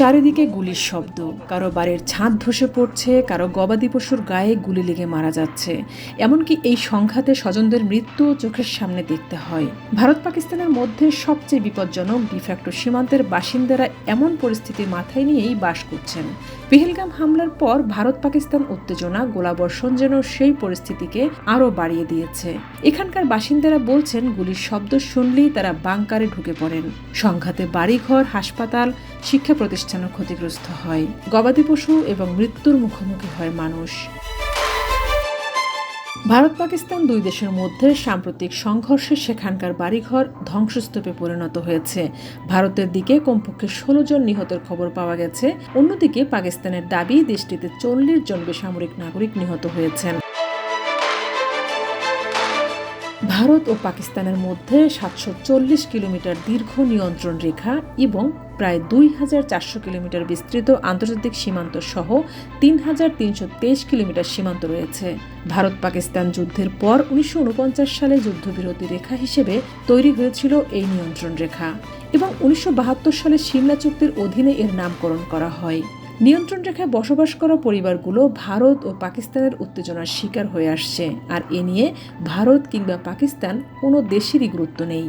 চারিদিকে গুলির শব্দ। কারও বাড়ির ছাদ ধসে পড়ছে, কারও গবাদি পশুর গায়ে গুলি লেগে মারা যাচ্ছে। এমনকি এই সংঘাতে স্বজনদের মৃত্যু চোখের সামনে দেখতে হয়। ভারত পাকিস্তানের মধ্যে সবচেয়ে বিপজ্জনক ডিফ্যাক্টো সীমান্তের বাসিন্দারা এমন পরিস্থিতি মাথায় নিয়েই বাস করছেন। পেহেলগাম হামলার পর ভারত পাকিস্তান উত্তেজনা, গোলাবর্ষণ যেন সেই পরিস্থিতিকে আরও বাড়িয়ে দিয়েছে। এখানকার বাসিন্দারা বলছেন, গুলির শব্দ শুনলেই তারা বাংকারে ঢুকে পড়েন। সংঘাতে বাড়িঘর, হাসপাতাল, শিক্ষা প্রতিষ্ঠানও ক্ষতিগ্রস্ত হয়। গবাদি পশু এবং মৃত্যুর মুখোমুখি হয় মানুষ। ভারত, পাকিস্তান দুই দেশের মধ্যে সাম্প্রতিক সংঘর্ষে সেখানকার বাড়িঘর ধ্বংসস্তূপে পরিণত হয়েছে। ভারতের দিকে কমপক্ষে ষোলো জন নিহতের খবর পাওয়া গেছে। অন্যদিকে পাকিস্তানের দাবি, দেশটিতে চল্লিশ জন বেসামরিক নাগরিক নিহত হয়েছেন। ভারত ও পাকিস্তানের মধ্যে সাতশো চল্লিশ কিলোমিটার দীর্ঘ নিয়ন্ত্রণ রেখা এবং প্রায় দুই হাজার চারশো কিলোমিটার বিস্তৃত আন্তর্জাতিক সীমান্ত সহ তিন হাজার তিনশো তেইশ কিলোমিটার সীমান্ত রয়েছে। ভারত পাকিস্তান যুদ্ধের পর উনিশশো উনপঞ্চাশ সালে যুদ্ধবিরতি রেখা হিসেবে তৈরি হয়েছিল এই নিয়ন্ত্রণ রেখা এবং উনিশশো বাহাত্তর সালে সিমলা চুক্তির অধীনে এর নামকরণ করা হয়। নিয়ন্ত্রণ রেখায় বসবাস করা পরিবারগুলো ভারত ও পাকিস্তানের উত্তেজনার শিকার হয়ে আসছে। আর এ নিয়ে ভারত কিংবা পাকিস্তান কোনো দেশেরই গুরুত্ব নেই।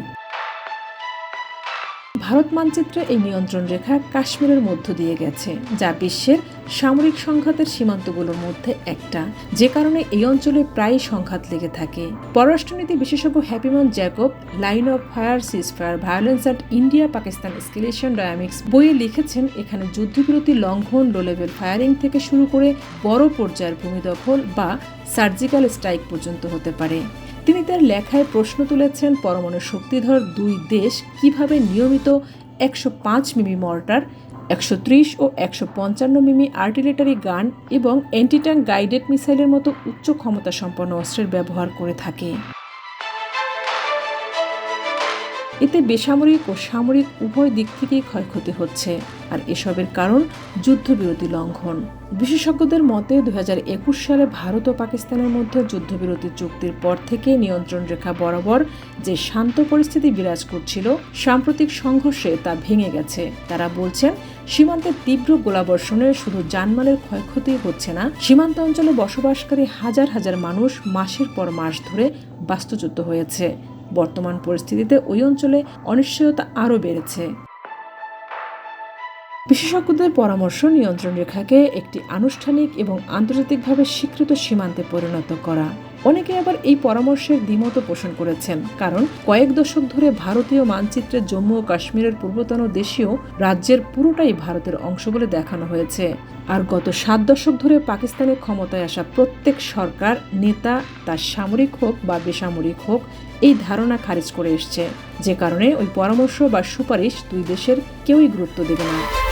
ভারত মানচিত্রে এই নিয়ন্ত্রণ রেখা কাশ্মীরের মধ্য দিয়ে গেছে, যা বিশ্বের সামরিক সংঘাতের সীমান্তগুলোর মধ্যে একটা। যে কারণে এই অঞ্চলে প্রায়ই সংঘাত লেগে থাকে। পররাষ্ট্রনীতি বিশেষজ্ঞ Happymon Jacob, line of fire cease fire violence and India Pakistan escalation dynamics বইয়ে লিখেছেন, এখানে যুদ্ধবিরতি লঙ্ঘন, লো লেভেল ফায়ারিং থেকে শুরু করে বড় পর্যায়ের ভূমি দখল বা সার্জিক্যাল স্ট্রাইক পর্যন্ত হতে পারে। তিনি তার লেখায় প্রশ্ন তুলেছেন, পরমাণু শক্তিধর দুই দেশ কীভাবে নিয়মিত একশো পাঁচ মিমি মর্টার, একশো ত্রিশ ও একশো পঞ্চান্ন মিমি আর্টিলেটারি গান এবং অ্যান্টিট্যাঙ্ক গাইডেড মিসাইলের মতো উচ্চ ক্ষমতা সম্পন্ন অস্ত্রের ব্যবহার করে থাকে? এতে বেসামরিক ও সামরিক উভয় দিক থেকেই ক্ষয়ক্ষতি হচ্ছে। আর এসবের কারণ যুদ্ধবিরতি লঙ্ঘন। বিশেষজ্ঞদের মতে, দুহাজার একুশ সালে ভারত ও পাকিস্তানের মধ্যে যুদ্ধবিরতি চুক্তির পর থেকে নিয়ন্ত্রণ রেখা বরাবর যে শান্ত পরিস্থিতি বিরাজ করছিল, সাম্প্রতিক সংঘর্ষে তা ভেঙে গেছে। তারা বলছেন, সীমান্তে তীব্র গোলাবর্ষণে শুধু জানমালের ক্ষয়ক্ষতি হচ্ছে না, সীমান্ত অঞ্চলে বসবাসকারী হাজার হাজার মানুষ মাসের পর মাস ধরে বাস্তুচ্যুত হয়েছে। বর্তমান পরিস্থিতিতে ওই অঞ্চলে অনিশ্চয়তা আরও বেড়েছে। বিশেষজ্ঞদের পরামর্শ নিয়ন্ত্রণ রেখাকে একটি আনুষ্ঠানিক এবং আন্তর্জাতিকভাবে স্বীকৃত সীমান্তে পরিণত করা। অনেকে আবার এই পরামর্শের দ্বিমত পোষণ করেছেন। কারণ কয়েক দশক ধরে ভারতীয় মানচিত্রে জম্মু ও কাশ্মীরের পূর্বতন দেশীয় রাজ্যের পুরোটাই ভারতের অংশ বলে দেখানো হয়েছে। আর গত সাত দশক ধরে পাকিস্তানে ক্ষমতায় আসা প্রত্যেক সরকার, নেতা, তার সামরিক হোক বা বেসামরিক হোক, এই ধারণা খারিজ করে এসছে। যে কারণে ওই পরামর্শ বা সুপারিশ দুই দেশের কেউই গুরুত্ব দেবে না।